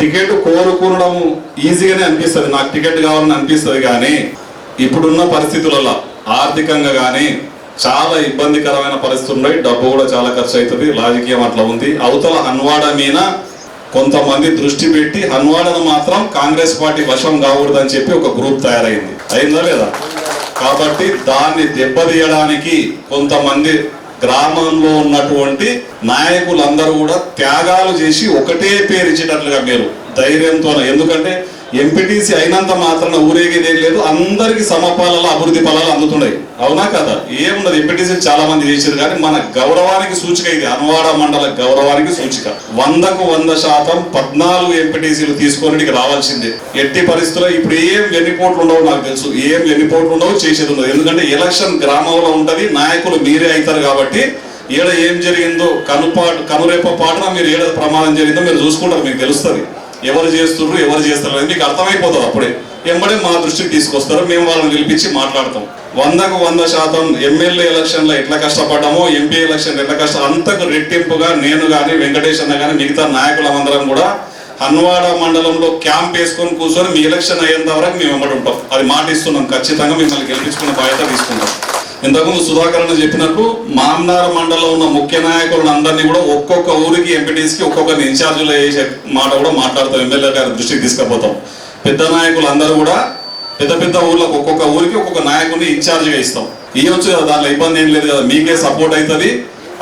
Ticket కోరుకోవడం ఈజీగానే అనిపిస్తుంది. నాకు టికెట్ కావాలని అనిపిస్తుంది కానీ ఇప్పుడున్న పరిస్థితులలో ఆర్థికంగా కానీ చాలా ఇబ్బందికరమైన పరిస్థితులు ఉన్నాయి డబ్బు కూడా చాలా ఖర్చు అవుతుంది రాజకీయం అట్లా ఉంది. అవతల హన్వాడ మీద కొంతమంది దృష్టి పెట్టి హన్వాడను మాత్రం కాంగ్రెస్ పార్టీ వశం కాకూడదని చెప్పి ఒక గ్రూప్ తయారైంది. అయిందా లేదా? కాబట్టి దాన్ని దెబ్బతీయడానికి కొంతమంది గ్రామంలో ఉన్నటువంటి నాయకులందరూ కూడా త్యాగాలు చేసి ఒకటే పేరు ఇచ్చేటట్లుగా మీరు ధైర్యంతో ఎందుకంటే ఎంపీటీసీ అయినంత మాత్రాన ఊరేగేదేం లేదు. అందరికి సమపాలలో అభివృద్ధి ఫలాలు అందుతున్నాయి అవునా కదా? ఏమున్నది ఎంపీటీసీ చాలా మంది చేశారు కానీ మన గౌరవానికి సూచిక ఇది. అనువాడ మండల గౌరవానికి సూచిక. వందకు వంద శాతం పద్నాలుగు ఎంపీటీసీలు తీసుకొని రావాల్సిందే. ఎట్టి పరిస్థితుల్లో ఇప్పుడు ఏం వెన్నిపోట్లు ఉండవు నాకు తెలుసు. ఏం వెన్నిపోట్లు ఉండవు చేసేది ఉండదు. ఎందుకంటే ఎలక్షన్ గ్రామంలో ఉంటది నాయకులు మీరే అవుతారు కాబట్టి ఏడ ఏం జరిగిందో కనుపాటు కనురేప పాటున మీరు ఏడ ప్రమాదం జరిగిందో మీరు చూసుకుంటారు మీకు తెలుస్తుంది. ఎవరు చేస్తున్నారు ఎవరు చేస్తారు మీకు అర్థమైపోతుంది అప్పుడే. ఎంబడే మా దృష్టికి తీసుకొస్తారు మేము వాళ్ళని పిలిపించి మాట్లాడతాం. వందకు వంద శాతం ఎమ్మెల్యే ఎలక్షన్లో ఎట్లా కష్టపడ్డామో ఎంపీ ఎలక్షన్ ఎట్లా కష్టం అంతకు రెట్టింపుగా నేను కానీ వెంకటేష్ అన్న కానీ మిగతా నాయకులందరం కూడా హన్వాడ మండలంలో క్యాంప్ వేసుకొని కూర్చొని మీ ఎలక్షన్ అయ్యేంత వరకు మేము వెంబడి ఉంటాం. అది మాట ఇస్తున్నాం ఖచ్చితంగా మిమ్మల్ని గెలిపించుకున్న బాధ్యత తీసుకుంటాం. ఇంతకుముందు సుధాకర్ చెప్పినట్టు మామనార మండలంలో ఉన్న ముఖ్య నాయకులను అందరినీ కూడా ఒక్కొక్క ఊరికి ఎంపీటీస్కి ఒక్కొక్కరిని ఇన్ఛార్జీలు వేసే మాట కూడా మాట్లాడతాం ఎమ్మెల్యే గారి దృష్టికి తీసుకుపోతాం. పెద్ద నాయకులు అందరూ కూడా పెద్ద పెద్ద ఊర్లకు ఒక్కొక్క ఊరికి ఒక్కొక్క నాయకుడిని ఇన్ఛార్జిగా ఇస్తాం. ఇవ్వచ్చు కదా దాంట్లో ఇబ్బంది ఏం లేదు కదా మీకే సపోర్ట్ అవుతుంది.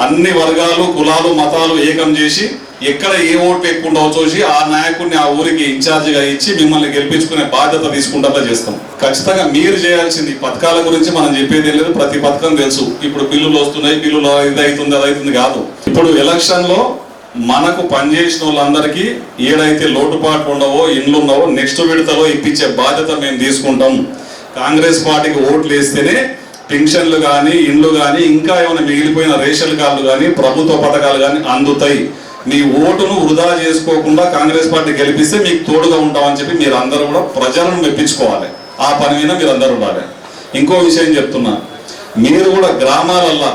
అన్ని వర్గాలు కులాలు మతాలు ఏకం చేసి ఎక్కడ ఏ ఓటు ఎక్కువ ఉండవో చూసి ఆ నాయకుడిని ఆ ఊరికి ఇన్ఛార్జిగా ఇచ్చి మిమ్మల్ని గెలిపించుకునే బాధ్యత తీసుకుంటా చేస్తాం. ఖచ్చితంగా మీరు చేయాల్సింది ఈ పథకాల గురించి మనం చెప్పేది లేదు ప్రతి పథకం తెలుసు. ఇప్పుడు బిల్లులు వస్తున్నాయి బిల్లులు ఇది అవుతుంది అది అవుతుంది కాదు. ఇప్పుడు ఎలక్షన్లో మనకు పనిచేసిన వాళ్ళందరికీ ఏడైతే లోటుపాట్లు ఉండవో ఇండ్లు ఉండవో నెక్స్ట్ విడతలో ఇప్పించే బాధ్యత మేము తీసుకుంటాం. కాంగ్రెస్ పార్టీకి ఓట్లు వేస్తేనే పెన్షన్లు కానీ ఇండ్లు కానీ ఇంకా ఏమైనా మిగిలిపోయిన రేషన్ కార్డులు కానీ ప్రభుత్వ పథకాలు కానీ అందుతాయి. మీ ఓటును వృధా చేసుకోకుండా కాంగ్రెస్ పార్టీ గెలిపిస్తే మీకు తోడుగా ఉంటామని చెప్పి మీరు అందరూ కూడా ప్రజలను మెప్పించుకోవాలి. ఆ పని మీద మీరు అందరూ ఉండాలి. ఇంకో విషయం చెప్తున్నా. మీరు కూడా గ్రామాలల్లో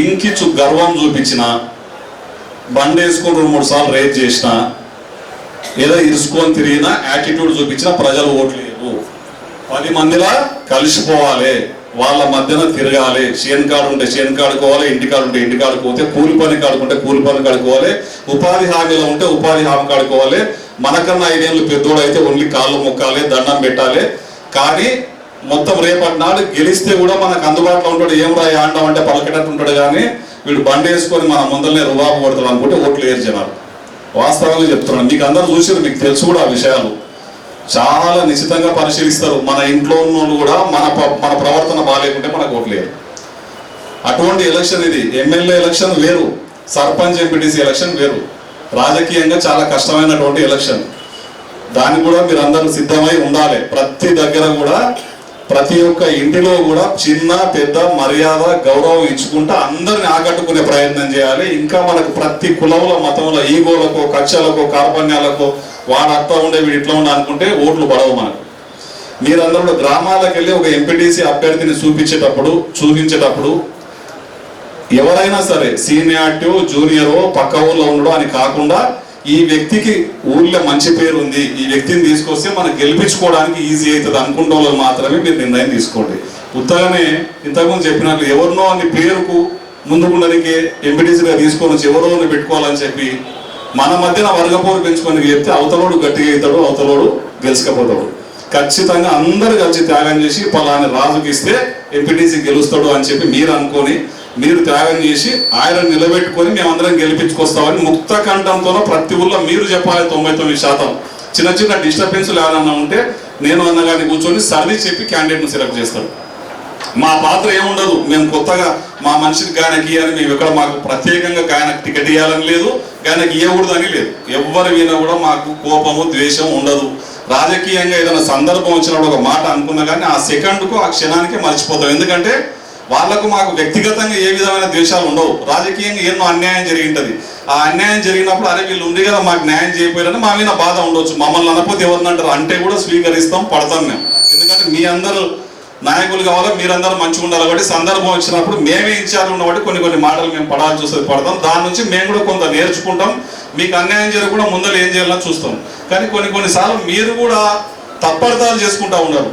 ఇంకిచ్చు గర్వం చూపించినా బండి వేసుకొని రెండు మూడు సార్లు రేట్ చేసిన ఏదో ఇరుసుకొని తిరిగినా యాటిట్యూడ్ చూపించిన ప్రజలు ఓట్లేరు పది మందిలా కలిసిపోవాలి. వాళ్ళ మధ్యన తిరగాలి. చేను కాడు ఉంటే చేను కాడుకోవాలి ఇంటి కాడు ఉంటే ఇంటి కాడుకోతే కూలి పని కాడుకుంటే కూలి పని కాడుకోవాలి ఉపాధి హామీలో ఉంటే ఉపాధి హామీ కాడుకోవాలి. మనకన్నా ఐదేళ్ళు పెద్దోడు అయితే ఓన్లీ కాళ్ళు మొక్కాలి దండం పెట్టాలి. కానీ మొత్తం రేపటి నాడు గెలిస్తే కూడా మనకు అందుబాటులో ఉంటాడు. ఏం రాయి ఆండం అంటే పలకటట్టు ఉంటాడు కానీ వీడు బండి వేసుకొని మన ముందరనే రుబాబు కొడతాడు అనుకుంటే ఓట్లు వేరు జనాలు. వాస్తవంగా చెప్తున్నాను. మీకు అందరూ చూసారు మీకు తెలుసు కూడా ఆ విషయాలు. చాలా నిశ్చితంగా పరిశీలిస్తారు. మన ఇంట్లో ఉన్న వాళ్ళు కూడా మన మన ప్రవర్తన బాగాలేకుంటే మనకు ఓట్లేరు అటువంటి ఎలక్షన్ ఇది. ఎమ్మెల్యే ఎలక్షన్ వేరు. సర్పంచ్ ఎంపీటీసీ ఎలక్షన్ వేరు. రాజకీయంగా చాలా కష్టమైనటువంటి ఎలక్షన్. దాన్ని కూడా మీరు అందరూ సిద్ధమై ఉండాలి. ప్రతి దగ్గర కూడా ప్రతి ఒక్క ఇంటిలో కూడా చిన్న పెద్ద మర్యాద గౌరవం ఇచ్చుకుంటూ అందరిని ఆకట్టుకునే ప్రయత్నం చేయాలి. ఇంకా మనకు ప్రతి కులంలో మతంలో ఈగోలకో కక్షలకో కార్పణ్యాలకో వాడు అట్లా ఉండే వీడు ఇట్లా ఉండే అనుకుంటే ఓట్లు పడవు మనకు. మీరందరూ కూడా గ్రామాలకు వెళ్ళి ఒక ఎంపీటీసీ అభ్యర్థిని చూపించేటప్పుడు చూపించేటప్పుడు ఎవరైనా సరే సీనియార్టో జూనియరో పక్క ఊళ్ళో ఉండడం అని కాకుండా ఈ వ్యక్తికి ఊళ్ళో మంచి పేరు ఉంది ఈ వ్యక్తిని తీసుకొస్తే మనం గెలిపించుకోవడానికి ఈజీ అవుతుంది అనుకుంటే వాళ్ళు మాత్రమే మీరు నిర్ణయం తీసుకోండి. ఉత్తగానే ఇంతకుముందు చెప్పినట్లు ఎవరినో అని పేరుకు ముందుకుండడానికి ఎంపీటీసీగా తీసుకొని వచ్చి ఎవరో పెట్టుకోవాలని చెప్పి మన మధ్యన వర్గపోరు పెంచుకొని చెప్తే అవతలోడు గట్టిగా అవుతాడు అవతలోడు గెలుచుకపోతాడు. ఖచ్చితంగా అందరు కలిసి త్యాగం చేసి పలాని రాజుకి ఇస్తే ఎంపీటీసీ గెలుస్తాడు అని చెప్పి మీరు అనుకొని మీరు త్యాగం చేసి ఆయన నిలబెట్టుకొని మేమందరం గెలిపించుకొస్తామని ముక్త కంఠంతో ప్రతి ఊళ్ళో మీరు చెప్పాలి తొంభై తొమ్మిది శాతం. చిన్న చిన్న డిస్టర్బెన్స్లు ఏమైనా ఉంటే నేను అన్నగారిని కూర్చొని సర్ది చెప్పి క్యాండిడేట్ను సెలెక్ట్ చేస్తాడు మా పాత్ర ఏముండదు. మేము కొత్తగా మా మనిషికి గాయనకి ఇవ్వాలి మేము ఇక్కడ మాకు ప్రత్యేకంగా గాయనకు టికెట్ ఇవ్వాలని లేదు. గాయనకి ఇవ్వకూడదు అని లేదు. ఎవరి మీద కూడా మాకు కోపము ద్వేషం ఉండదు. రాజకీయంగా ఏదైనా సందర్భం వచ్చినప్పుడు ఒక మాట అనుకున్నా కానీ ఆ సెకండ్కు ఆ క్షణానికి మర్చిపోతాం. ఎందుకంటే వాళ్ళకు మాకు వ్యక్తిగతంగా ఏ విధమైన ద్వేషాలు ఉండవు. రాజకీయంగా ఎన్నో అన్యాయం జరిగింటది. ఆ అన్యాయం జరిగినప్పుడు అరే వీళ్ళు ఉంది కదా మాకు న్యాయం చేయకపోయారని మా మీద బాధ ఉండొచ్చు. మమ్మల్ని అనకపోతే ఎవరిని అంటారు? అంటే కూడా స్వీకరిస్తాం పడతాం మేము. ఎందుకంటే మీ అందరూ నాయకులు కావాలా మీరందరూ మంచిగా ఉండాలి కాబట్టి సందర్భం వచ్చినప్పుడు మేమే ఇన్ఛార్జ్ ఉన్నవాటి కొన్ని కొన్ని మాటలు మేము పడాల్సి వస్తుంది పడతాం. దాని నుంచి మేము కూడా కొంత నేర్చుకుంటాం. మీకు అన్యాయం జరగకుండా ముందర ఏం చేయాలని చూస్తాం. కానీ కొన్ని కొన్నిసార్లు మీరు కూడా తప్పడతాలు చేసుకుంటా ఉన్నారు.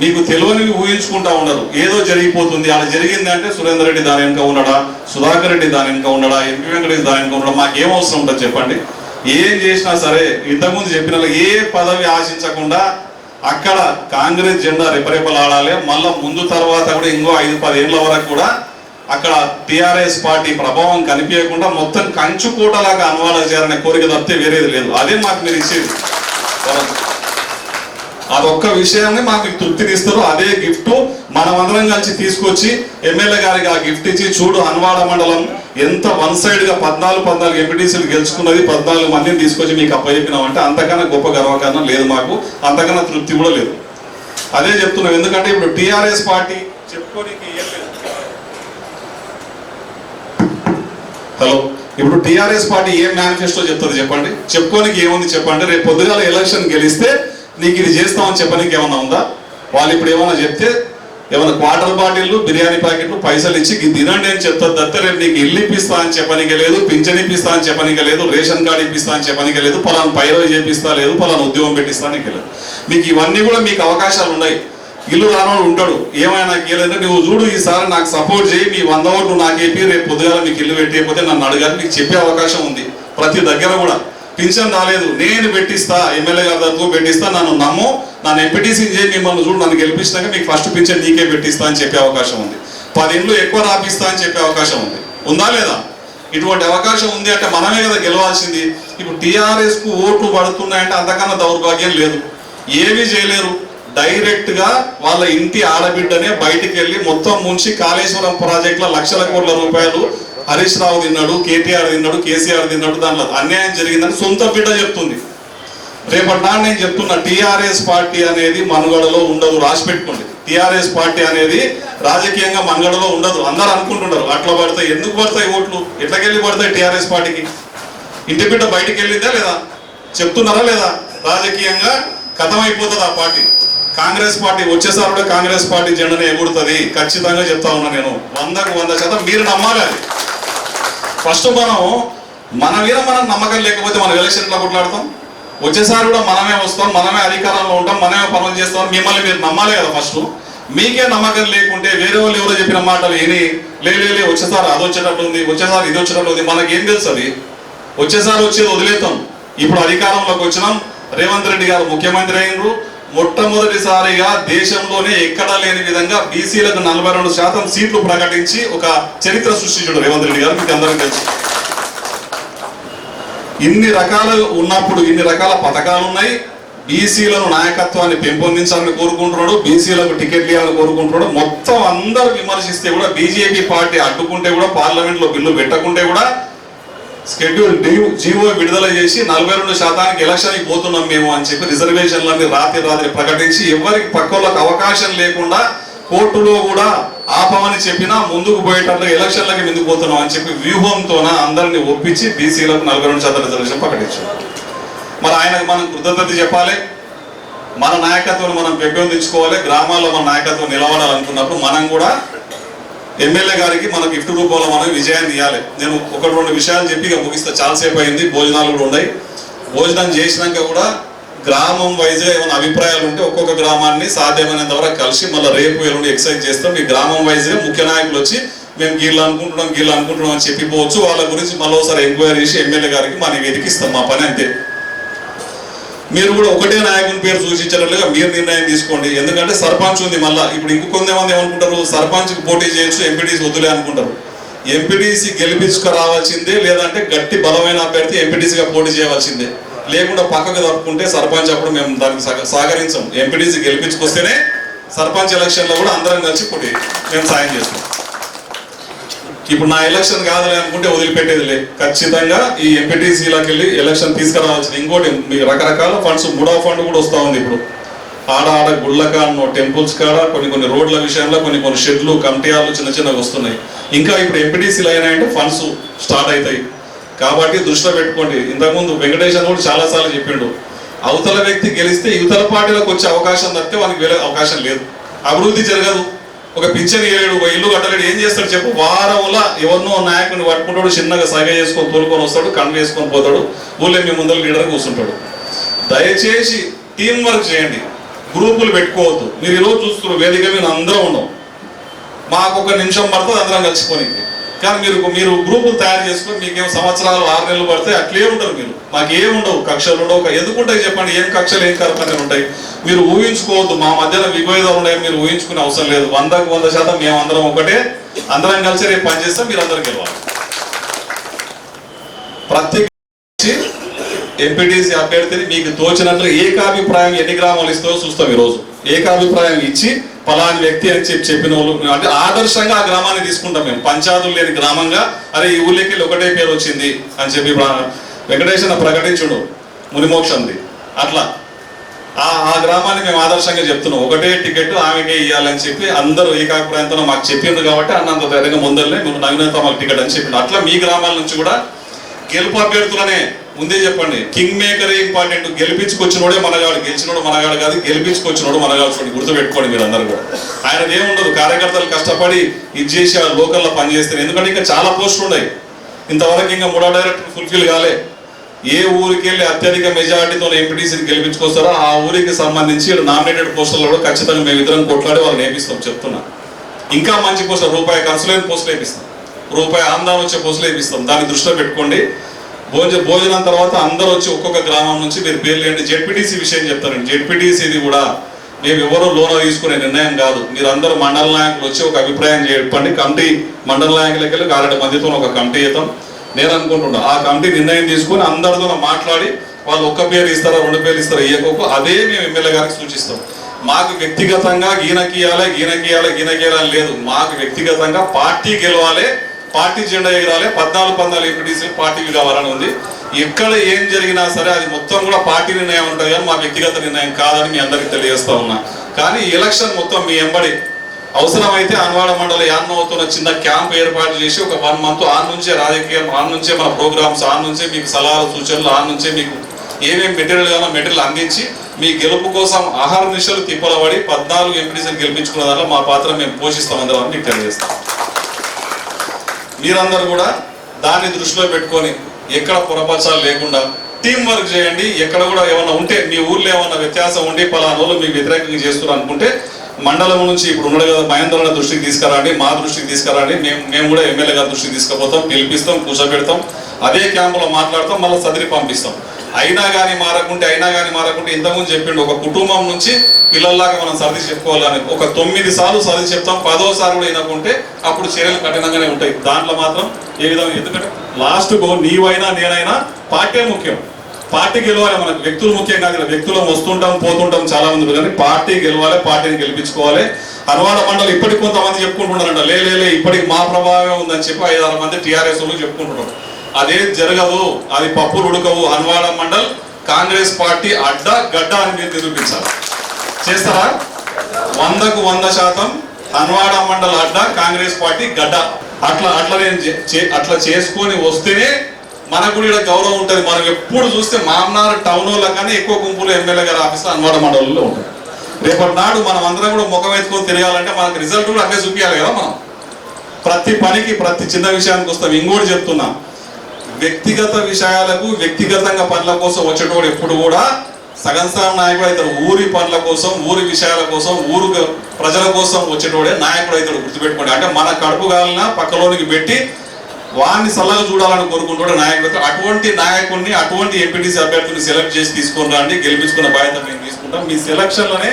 మీకు తెలియనివి ఊహించుకుంటా ఉన్నారు. ఏదో జరిగిపోతుంది. అలా జరిగింది అంటే సురేందర్ రెడ్డి దాని వెనుక ఉన్నాడా? సుధాకర్ రెడ్డి దాని వెనుక ఉన్నాడా? ఎంపీ వెంకటేష్ దాని వెనుక ఉన్నాడా? మాకు ఏం అవసరం ఉంటుంది చెప్పండి. ఏం చేసినా సరే ఇంతకుముందు చెప్పిన ఏ పదవి ఆశించకుండా అక్కడ కాంగ్రెస్ జెండా రెపరెపలాడాలి. మళ్ళా ముందు తర్వాత కూడా ఇంకో ఐదు పది ఏళ్ళ వరకు కూడా అక్కడ టిఆర్ఎస్ పార్టీ ప్రభావం కనిపించకుండా మొత్తం కంచుకూటలాగా అనువాదం చేయాలనే కోరిక తప్పితే వేరేది లేదు. అదే మాకు మీరు ఇచ్చేది. అదొక్క విషయాన్ని మాకు తృప్తినిస్తారు అదే గిఫ్ట్ మనమందరం కలిసి తీసుకొచ్చి ఎమ్మెల్యే గారికి ఆ గిఫ్ట్ ఇచ్చి చూడు అన్వాడ మండలం ఎంత వన్ సైడ్గా పద్నాలుగు పద్నాలుగు ఎంపీటీసీలు గెలుచుకున్నది పద్నాలుగు మందిని తీసుకొచ్చి మీకు అప్పచెప్పినామంటే అంతకన్నా గొప్ప గర్వకారణం లేదు మాకు అంతకన్నా తృప్తి కూడా లేదు. అదే చెప్తున్నాం ఎందుకంటే ఇప్పుడు టిఆర్ఎస్ పార్టీ చెప్పుకోనికి ఏం లేదు హలో ఇప్పుడు టిఆర్ఎస్ పార్టీ ఏం మేనిఫెస్టో చెప్తుంది చెప్పండి? చెప్పుకోనికి ఏముంది చెప్పండి? రేపు పొద్దుగాల ఎలక్షన్ గెలిస్తే నీకు ఇది చేస్తామని చెప్పడానికి ఏమన్నా ఉందా? వాళ్ళు ఇప్పుడు ఏమన్నా చెప్తే ఏమైనా క్వార్టర్ బాటిల్లు బిర్యానీ ప్యాకెట్లు పైసలు ఇచ్చి తినండి అని చెప్తారు తప్పితే రేపు నీకు ఇల్లు ఇప్పిస్తా అని చెప్పనిక లేదు పింఛన్ ఇప్పిస్తా అని చెప్పనిక లేదు రేషన్ కార్డు ఇప్పిస్తా అని చెప్పనిక లేదు పలానా పైరవి చేపిస్తా లేదు పలానా ఉద్యోగం పెట్టిస్తానికి లేదు. మీకు ఇవన్నీ కూడా మీకు అవకాశాలు ఉన్నాయి. ఇల్లు రానోడు ఉంటాడు. ఏమైనా నాకు ఇవ్వలేదంటే నువ్వు చూడు ఈసారి నాకు సపోర్ట్ చేయి మీ వంద ఓట్లు నాకు చెప్పి రేపు పొద్దుగాల మీకు ఇల్లు పెట్టేయకపోతే నన్ను అడగాలి. మీకు చెప్పే అవకాశం ఉంది. ప్రతి దగ్గర కూడా. పింఛన్ రాలేదు. నేను పెట్టిస్తా ఎమ్మెల్యే గారి దగ్గరకు పెట్టిస్తా నన్ను నమ్ము. నన్ను ఎంపీటీసీ చేయి మిమ్మల్ని చూడు నన్ను గెలిపించినాక మీకు ఫస్ట్ పింఛన్ నీకే పెట్టిస్తా అని చెప్పే అవకాశం ఉంది. పది ఇండ్లు ఎక్కువ రాపిస్తా అని చెప్పే అవకాశం ఉంది. ఉందా లేదా? ఇటువంటి అవకాశం ఉంది అంటే మనమే కదా గెలవాల్సింది. ఇప్పుడు టీఆర్ఎస్కు ఓట్లు పడుతున్నాయంటే అంతకన్నా దౌర్భాగ్యం లేదు. ఏమీ చేయలేరు. డైరెక్ట్గా వాళ్ళ ఇంటి ఆడబిడ్డనే బయటికి వెళ్ళి మొత్తం ముంచి కాళేశ్వరం ప్రాజెక్ట్లో లక్షల కోట్ల రూపాయలు హరీష్ రావు తిన్నాడు కేటీఆర్ తిన్నాడు కేసీఆర్ తిన్నాడు దాంట్లో అన్యాయం జరిగిందని సొంత బిడ్డ చెప్తుంది. రేపటి నాడు నేను చెప్తున్నా టిఆర్ఎస్ పార్టీ అనేది మనుగడలో ఉండదు రాసి పెట్టుకోండి. టిఆర్ఎస్ పార్టీ అనేది రాజకీయంగా మనుగడలో ఉండదు. అందరు అనుకుంటున్నారు అట్లా పడతాయి ఎందుకు పడతాయి ఓట్లు? ఎట్లకెళ్ళి పడతాయి టీఆర్ఎస్ పార్టీకి? ఇంటి బిడ్డ బయటికి వెళ్ళిందా లేదా? చెప్తున్నారా లేదా? రాజకీయంగా కథమైపోతుంది ఆ పార్టీ. కాంగ్రెస్ పార్టీ వచ్చేసారి కూడా కాంగ్రెస్ పార్టీ జెండానే ఎగురుతుంది. ఖచ్చితంగా చెప్తా ఉన్నా నేను. వందకు వంద శాతం మీరు నమ్మాలి ఫస్ట్ మనం మన మీద మనం నమ్మకం లేకపోతే మనం ఎలక్షన్లో కొట్లాడతాం. వచ్చేసారి కూడా మనమే వస్తాం మనమే అధికారంలో ఉంటాం మనమే పనులు చేస్తాం మిమ్మల్ని మీరు నమ్మాలి కదా ఫస్ట్ మీకే నమ్మకం లేకుంటే వేరే వాళ్ళు ఎవరో చెప్పిన మాటలు విని లే వచ్చేసారి అది వచ్చేటట్టు ఉంది వచ్చేసారి ఇది వచ్చేటట్టు ఉంది మనకి ఏం తెలుసు అది? వచ్చేసారి వచ్చేది వదిలేతాం ఇప్పుడు అధికారంలోకి వచ్చినాం. రేవంత్ రెడ్డి గారు ముఖ్యమంత్రి అయినరు మొట్టమొదటిసారిగా దేశంలోనే ఎక్కడా లేని విధంగా బీసీలకు నలభై రెండు శాతం సీట్లు ప్రకటించి ఒక చరిత్ర సృష్టించడం రేవంత్ రెడ్డి గారు. మీకు అందరికీ తెలుసు. ఇన్ని రకాలు ఉన్నప్పుడు ఇన్ని రకాల పథకాలు ఉన్నాయి. బీసీలను నాయకత్వాన్ని పెంపొందించాలని కోరుకుంటున్నాడు బీసీలకు టికెట్లు ఇవ్వాలని కోరుకుంటున్నాడు. మొత్తం అందరూ విమర్శిస్తే కూడా బీజేపీ పార్టీ అడ్డుకుంటే కూడా పార్లమెంట్లో బిల్లు పెట్టకుంటే కూడా స్కెడ్యూల్ జీవో విడుదల చేసి నలభై రెండు శాతానికి ఎలక్షన్కి పోతున్నాం మేము అని చెప్పి రిజర్వేషన్లన్నీ రాత్రి రాత్రి ప్రకటించి ఎవరికి పక్కలకు అవకాశం లేకుండా కోర్టులో కూడా ఆపమని చెప్పినా ముందుకు పోయేటట్లు ఎలక్షన్లకి ముందుకు పోతున్నాం అని చెప్పి వ్యూహంతోన అందరిని ఒప్పించి బీసీలకు నలభై రెండు శాతం రిజర్వేషన్ ప్రకటించారు మరి ఆయనకు మనం కృతజ్ఞత చెప్పాలి. మన నాయకత్వం మనం పెంపొందించుకోవాలి. గ్రామాల్లో మన నాయకత్వం నిలబడాలనుకున్నప్పుడు మనం కూడా ఎమ్మెల్యే గారికి మన గిఫ్ట్ రూపంలో మనం విజయాన్ని ఇవ్వాలి నేను ఒకటి రెండు విషయాలు చెప్పి ఇక ముగిస్తే. చాలాసేపు అయింది. భోజనాలు కూడా ఉన్నాయి. భోజనం చేసినాక కూడా గ్రామం వైజ్గా ఏమైనా అభిప్రాయాలు ఉంటే ఒక్కొక్క గ్రామాన్ని సాధ్యమైనంత వరకు కలిసి మళ్ళీ రేపు ఎల్లుండి ఎక్సైజ్ చేస్తాం. మీ గ్రామం వైజ్గా ముఖ్య నాయకులు వచ్చి మేము గీళ్ళు అనుకుంటున్నాం గీళ్ళు అనుకుంటున్నాం అని చెప్పిపోవచ్చు. వాళ్ళ గురించి మళ్ళీ ఒకసారి ఎంక్వైరీ చేసి ఎమ్మెల్యే గారికి మనం వెతికిస్తాం మా పని అంతే. మీరు కూడా ఒకటే నాయకుని పేరు సూచించినట్లుగా మీరు నిర్ణయం తీసుకోండి. ఎందుకంటే సర్పంచ్ ఉంది మళ్ళీ. ఇప్పుడు ఇంకొంత మంది ఏమనుకుంటారు? సర్పంచ్కి పోటీ చేయొచ్చు ఎంపీటీసీ వద్దులే అనుకుంటారు. ఎంపీటీసీ గెలిపించుకు రావాల్సిందే లేదంటే గట్టి బలమైన అభ్యర్థి ఎంపీటీసీగా పోటీ చేయవలసిందే. లేకుండా పక్కకు తప్పుకుంటే సర్పంచ్ అప్పుడు మేము దానికి సహ- ఎంపీటీసీ గెలిపించుకొస్తేనే సర్పంచ్ ఎలక్షన్లో కూడా అందరం కలిసి పోటీ మేము సాయం చేస్తాం. ఇప్పుడు నా ఎలక్షన్ కాదులే అనుకుంటే వదిలిపెట్టేదిలే. ఖచ్చితంగా ఈ ఎంపీటీసీలోకి వెళ్ళి ఎలక్షన్ తీసుకురావాల్సింది ఇంకోటి మీ రకరకాల ఫండ్స్ మూడో ఫండ్ కూడా వస్తూ ఉంది ఇప్పుడు. ఆడ ఆడ గుళ్ళ టెంపుల్స్ కాడ కొన్ని కొన్ని రోడ్ల విషయంలో కొన్ని కొన్ని షెడ్లు కమిటీయాలు చిన్న చిన్నగా వస్తున్నాయి. ఇంకా ఇప్పుడు ఎంపీటీసీలు అయినాయంటే ఫండ్స్ స్టార్ట్ అవుతాయి. కాబట్టి దృష్టిలో పెట్టుకోండి. ఇంతకుముందు వెంకటేశ్వర కూడా చాలాసార్లు చెప్పిండు. అవతల వ్యక్తి గెలిస్తే యువతల పార్టీలకు వచ్చే అవకాశం తప్పితే వాళ్ళకి వేరే అవకాశం లేదు. అభివృద్ధి జరగదు. ఒక పింఛన్ ఇయ్యలేడు ఒక ఇల్లు కట్టలేడు ఏం చేస్తాడు చెప్పు? వారంలో ఎవరినో నాయకుని పట్టుకుంటాడు చిన్నగా సగ చేసుకొని తోలుకొని వస్తాడు కన్ను వేసుకొని పోతాడు ఊళ్ళో మీ ముందర లీడర్ కూర్చుంటాడు. దయచేసి టీం వర్క్ చేయండి. గ్రూపులు పెట్టుకోవద్దు. మీరు ఈరోజు చూస్తున్నారు వేదిక మీద అందరం ఉన్నాం. మాకు ఒక నిమిషం పడుతుంది అందరం కలిసిపోయింది కానీ మీరు మీరు గ్రూపులు తయారు చేసుకొని మీకేం సంవత్సరాలు ఆరు నెలలు పడితే అట్లే ఉంటారు మీరు. మాకు ఏం ఉండవు. కక్షలు ఉండవు. ఒక- ఎందుకు ఉంటాయి చెప్పండి? ఏం కక్షలు ఏం కర్మలు ఉంటాయి? మీరు ఊహించుకోవద్దు. మా మధ్యన విభేదాలు ఉన్నాయి మీరు ఊహించుకునే అవసరం లేదు. వందకు వంద శాతం మేము అందరం ఒకటే. అందరం కలిసి రేపు పనిచేస్తే మీరు అందరం గెలవాలి. ప్రత్యేకించి ఎంపీటీసీ అభ్యర్థిని మీకు తోచినట్లు ఏకాభిప్రాయం ఎన్ని గ్రామాలు ఇస్తారో చూస్తాం ఈరోజు. ఏకాభిప్రాయం ఇచ్చి ఫలాని వ్యక్తి అని చెప్పి చెప్పిన వాళ్ళు అంటే ఆదర్శంగా ఆ గ్రామాన్ని తీసుకుంటాం మేము. పంచాదులు లేని గ్రామంగా అరే ఈ ఊళ్ళకి వెళ్ళి ఒకటే పేరు వచ్చింది అని చెప్పి ప్ర- వెంకటేశ్వర ప్రకటించుడు మునిమోక్షంది. అట్లా. ఆ ఆ గ్రామాన్ని మేము ఆదర్శంగా చెప్తున్నాం. ఒకటే టికెట్ ఆమెకే ఇవ్వాలని చెప్పి అందరూ ఏకాభిప్రాయంతో మాకు చెప్పింది కాబట్టి అన్నంత ధైర్యంగా ముందరనే మేము నవీనత మాకు టికెట్ అని చెప్పిండు అట్లా మీ గ్రామాల నుంచి కూడా గెలుపు అభ్యర్థులనే ముందే చెప్పండి. కింగ్ మేకర్ ఇంపార్టెంట్ గెలిపించుకొచ్చినోడే మనగాడు. గెలిచినోడు మనగాడు కాదు గెలిపించుకొచ్చినోడు మనగాడు. చూడండి గుర్తుపెట్టుకోండి మీరు అందరూ కూడా. ఆయన ఏముండదు కార్యకర్తలు కష్టపడి ఇది చేసి ఆ లోకల్లో పనిచేస్తారు ఎందుకంటే ఇంకా చాలా పోస్టులు ఉన్నాయి. ఇంతవరకు ఇంకా మూడో డైరెక్టర్ ఫుల్ఫిల్ కాలే. ఏ ఊరికి వెళ్ళి అత్యధిక మెజారిటీతో ఎంపీటీసీని గెలిపించుకొస్తారో ఆ ఊరికి సంబంధించి నామినేటెడ్ పోస్టుల్లో కూడా ఖచ్చితంగా మేము ఇద్దరం కొట్లాడి వాళ్ళు నేపిస్తాం చెప్తున్నా. ఇంకా మంచి పోస్టులు రూపాయి ఖర్చు లేని పోస్టులు వేపిస్తాం. రూపాయి ఆందాలు వచ్చే పోస్టులు వేపిస్తాం. దాన్ని దృష్టిలో పెట్టుకోండి. భోజ భోజనం తర్వాత అందరూ వచ్చి ఒక్కొక్క గ్రామం నుంచి మీరు పేర్లు ఏంటి? జెడ్పీటీసీ విషయం చెప్తారండి. జెడ్పీటీసీది కూడా మేము ఎవరో లోన తీసుకునే నిర్ణయం కాదు. మీరు అందరూ మండల నాయకులు వచ్చి ఒక అభిప్రాయం చెప్పండి. కమిటీ మండల నాయకులకి వెళ్ళి ఆరేడు మందితో ఒక కమిటీ ఇద్దాం నేను అనుకుంటున్నా ఆ కమిటీ నిర్ణయం తీసుకొని అందరితో మాట్లాడి వాళ్ళు ఒక్క పేరు ఇస్తారా రెండు పేర్లు ఇస్తారా ఇయ్యకోకు. అదే మేము ఎమ్మెల్యే గారికి సూచిస్తాం. మాకు వ్యక్తిగతంగా గీనకియాలి గీనకియాలి గీనకియాలని లేదు. మాకు వ్యక్తిగతంగా పార్టీ గెలవాలి పార్టీ జెండా ఎగరాలి పద్నాలుగు పద్నాలుగు ఎంపీటీసీ పార్టీకి కావాలని ఉంది. ఎక్కడ ఏం జరిగినా సరే అది మొత్తం కూడా పార్టీ నిర్ణయం ఉంటుంది కానీ మా వ్యక్తిగత నిర్ణయం కాదని మీ అందరికీ తెలియజేస్తా ఉన్నా. కానీ ఎలక్షన్ మొత్తం మీ ఎంబడి. అవసరమైతే అన్వాడ మండల యాన్నవుతున్న చిన్న క్యాంప్ ఏర్పాటు చేసి ఒక వన్ మంత్ ఆన్ నుంచే రాజకీయం ఆన్ నుంచే మన ప్రోగ్రామ్స్ ఆన్ నుంచే మీకు సలహాలు సూచనలు ఆన్ నుంచే మీకు ఏమేమి మెటీరియల్ కావాలో మెటీరియల్ అందించి మీ గెలుపు కోసం ఆహార నిశలు తిప్పలబడి పద్నాలుగు ఎంపీసీని గెలిపించుకున్న దాంట్లో మా పాత్ర మేము పోషిస్తాం మీకు తెలియజేస్తాం. మీరందరూ కూడా దాన్ని దృష్టిలో పెట్టుకొని ఎక్కడ పొరపరచాలు లేకుండా టీం వర్క్ చేయండి. ఎక్కడ కూడా ఏమైనా ఉంటే మీ ఊర్లో ఏమైనా వ్యత్యాసం ఉండి పలానా రోజులు మీకు వ్యతిరేకంగా చేస్తున్నారు అనుకుంటే మండలం నుంచి ఇప్పుడు ఉన్నాడు కదా మహేంద్ర దృష్టికి తీసుకురండి మా దృష్టికి తీసుకురండి మేము మేము కూడా ఎమ్మెల్యే గారి దృష్టికి తీసుకుపోతాం పిలిపిస్తాం కూర్చోబెడతాం అదే క్యాంపులో మాట్లాడతాం మళ్ళీ సదిరి పంపిస్తాం. అయినా కానీ మారకుంటే అయినా కానీ మారకుంటే ఇంతకుముందు చెప్పిండు ఒక కుటుంబం నుంచి పిల్లల్లాగా మనం సర్ది చెప్పుకోవాలని ఒక తొమ్మిది సార్లు సర్ది చెప్తాం పదోసారి కూడా వినకుంటే అప్పుడు చర్యలు కఠినంగానే ఉంటాయి. దాంట్లో మాత్రం ఏ విధంగా ఎందుకంటే లాస్ట్ గో నీవైనా నేనైనా పార్టీ ముఖ్యం. పార్టీ గెలవాలి మన వ్యక్తులు ముఖ్యం కాదు ఇలా వ్యక్తులు వస్తుంటాం పోతుంటాం చాలా మంది కానీ పార్టీ గెలవాలి పార్టీని గెలిపించుకోవాలి. హనుమాన మండలి ఇప్పటికి కొంతమంది చెప్పుకుంటున్నారంట లేలే ఇప్పటికి మా ప్రభావమే ఉందని చెప్పి ఐదు ఆరు మంది టీఆర్ఎస్ చెప్పుకుంటున్నారు. అదేం జరగదు అది పప్పులు ఉడకవు. అనువాడ మండల్ కాంగ్రెస్ పార్టీ అడ్డ గడ్డ అని మీరు నిరూపించాలి. చేస్తారా? వందకు వంద శాతం హన్వాడ మండల్ అడ్డ కాంగ్రెస్ పార్టీ గడ్డ. అట్లా అట్లా నేను చే- చే- అట్లా చేసుకొని వస్తేనే మనకు కూడా ఇక్కడ గౌరవం ఉంటుంది. మనం ఎప్పుడు చూస్తే మామనార్ టౌన్ కానీ ఎక్కువ గుంపులు ఎమ్మెల్యే గారి ఆఫీస్ హన్వాడ మండలంలో ఉంటుంది రేపటి నాడు మనం అందరం కూడా ముఖం ఎత్తుకొని తిరగాలంటే మనకు రిజల్ట్ కూడా అట్లే చూపించాలి కదా మనం. ప్రతి పనికి ప్రతి చిన్న విషయానికి వస్తాం. ఇంకోటి చెప్తున్నా. వ్యక్తిగత విషయాలకు వ్యక్తిగతంగా పనుల కోసం వచ్చేటోడు ఎప్పుడు కూడా సగం సగం నాయకుడు అవుతాడు. ఊరి పనుల కోసం ఊరి విషయాల కోసం ఊరు ప్రజల కోసం వచ్చేటోడే నాయకుడు అవుతాడు గుర్తుపెట్టుకోండి. అంటే మన కడుపు కాలిన పక్కలోనికి పెట్టి వాడిని సల్లగా చూడాలని కోరుకుంటాడు నాయకుడు. అటువంటి నాయకుడిని అటువంటి ఎంపీటీసీ అభ్యర్థిని సెలెక్ట్ చేసి తీసుకొని రండి గెలిపించుకున్న బాధ్యత మేము తీసుకుంటాం. మీ సెలక్షన్లోనే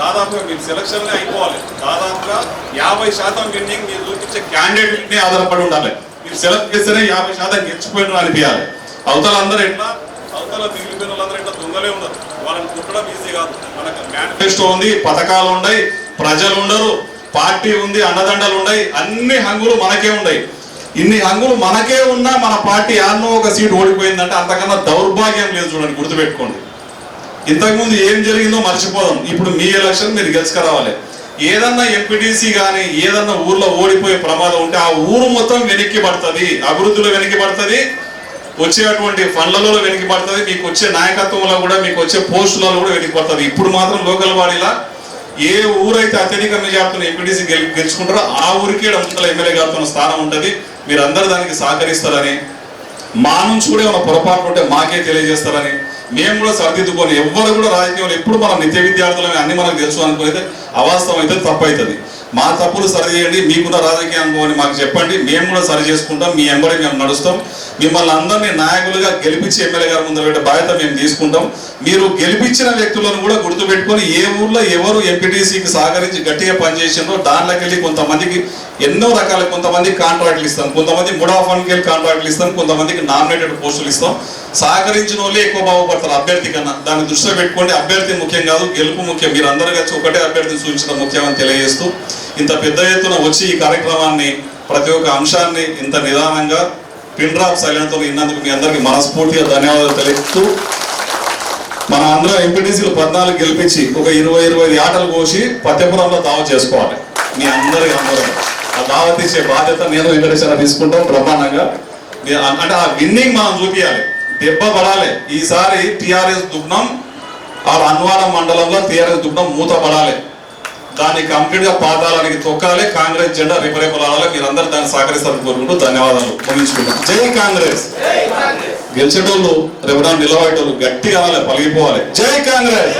దాదాపుగా మీ సెలక్షన్లే అయిపోవాలి. దాదాపుగా యాభై శాతం విన్నింగ్ మీరు చూపించే క్యాండిడేట్ని ఆధారపడి ఉండాలి. మీరు సెలెక్ట్ చేస్తేనే యాభై శాతం గెలిచిపోయిన అనిపించాలి. అవతల అందరూ ఎట్లా? అవతల మిగిలిపోయిన వాళ్ళందరూ ఎట్లా? దొంగలే ఉన్నారు వాళ్ళని కుట్టడం ఈజీ కాదు. మనకు మేనిఫెస్టో ఉంది పథకాలు ఉన్నాయి ప్రజలు ఉండరు పార్టీ ఉంది అన్నదండలు ఉన్నాయి అన్ని హంగులు మనకే ఉన్నాయి ఇన్ని హంగులు మనకే ఉన్నా మన పార్టీ యాన్నో ఒక సీట్ ఓడిపోయిందంటే అంతకన్నా దౌర్భాగ్యం లేదు చూడండి గుర్తుపెట్టుకోండి. ఇంతకుముందు ఏం జరిగిందో మర్చిపోదాం. ఇప్పుడు మీ ఎలక్షన్ మీరు గెలుచుకురావాలి. ఏదన్నా ఎంపీటీసీ కానీ ఏదన్నా ఊర్లో ఓడిపోయే ప్రమాదం ఉంటే ఆ ఊరు మొత్తం వెనక్కి పడుతుంది అభివృద్ధిలో వెనక్కి పడుతుంది వచ్చేటువంటి ఫండ్లలో వెనక్కి పడుతుంది మీకు వచ్చే నాయకత్వంలో కూడా మీకు వచ్చే పోస్టులలో కూడా వెనక్కి పడుతుంది. ఇప్పుడు మాత్రం లోకల్ బాడీలా ఏ ఊరైతే అత్యధిక మెజార్టీని ఎంపీటీసీ గెలు గెలుచుకుంటారో ఆ ఊరికి ముందల ఎమ్మెల్యే గారితో స్థానం ఉంటుంది. మీరందరూ దానికి సహకరిస్తారని మా నుంచి కూడా ఏమైనా పొరపాటు ఉంటే మాకే తెలియజేస్తారని మేము కూడా సరిదిద్దుకొని ఎవ్వరు కూడా రాజకీయంలో ఎప్పుడు మనం నిత్య విద్యార్థులని అన్ని మనకు తెలుసు అనుకునేది అవాస్తవం అయితే తప్పు అవుతుంది మా తప్పులు సరిచేయండి మీకు మీకున్న రాజకీయ అనుభవాన్ని మాకు చెప్పండి మేము కూడా సరి చేసుకుంటాం మీ ఎంబడి మేము నడుస్తాం. మిమ్మల్ని అందరినీ నాయకులుగా గెలిపించి ఎమ్మెల్యే గారు ముందు బాధ్యత మేము తీసుకుంటాం. మీరు గెలిపించిన వ్యక్తులను కూడా గుర్తుపెట్టుకొని ఏ ఊర్లో ఎవరు ఎంపీటీసీకి సహకరించి గట్టిగా పనిచేసిందో దాంట్లోకి వెళ్ళి కొంతమందికి ఎన్నో రకాల కొంతమందికి కాంట్రాక్ట్లు ఇస్తాం. కొంతమంది ముడా వెళ్ళి కాంట్రాక్ట్లు ఇస్తాం కొంతమందికి నామినేటెడ్ పోస్టులు ఇస్తాం. సహకరించిన వాళ్ళే ఎక్కువ బాగుపడతారు అభ్యర్థి కన్నా. దాన్ని దృష్టిలో పెట్టుకోండి అభ్యర్థి ముఖ్యం కాదు గెలుపు ముఖ్యం. మీరు అందరూ కలిసి ఒకటే అభ్యర్థిని సూచించడం ముఖ్యమని తెలియజేస్తూ ఇంత పెద్ద ఎత్తున వచ్చి ఈ కార్యక్రమాన్ని ప్రతి ఒక్క అంశాన్ని ఇంత నిదానంగా పిన్ డ్రాప్ సైలెంట్తో ఇన్నందుకు మీ అందరికీ మనస్ఫూర్తిగా ధన్యవాదాలు తెలుపుతూ మన అందరం ఎంపీటీసీలు పద్నాలుగు గెలిపించి ఒక ఇరవై ఇరవై ఐదు ఆటలు కోసి పత్యపురంలో దావా చేసుకోవాలి. మీ అందరి అందరం ఆ దావత్ ఇచ్చే బాధ్యత నేను వెంకటేశ్వర తీసుకుంటాం బ్రహ్మాండంగా. అంటే ఆ విన్నింగ్ మనం చూపించాలి దెబ్బ పడాలి. ఈసారి టిఆర్ఎస్ దుగ్నం ఆ అన్వారం మండలంలో టిఆర్ఎస్ దుగ్నం మూత పడాలి. దాన్ని కంప్లీట్గా పాతాళానికి తొక్కాలి. కాంగ్రెస్ జెండా రిపరేపలాలి మీరందరూ దాన్ని సహకరిస్తారని కోరుకుంటూ ధన్యవాదాలు ముగించుకుంటాం జై కాంగ్రెస్! గెలిచేటోళ్ళు రేపు నిలబడేటోళ్ళు గట్టిగా కావాలి పలిగిపోవాలి. జై కాంగ్రెస్!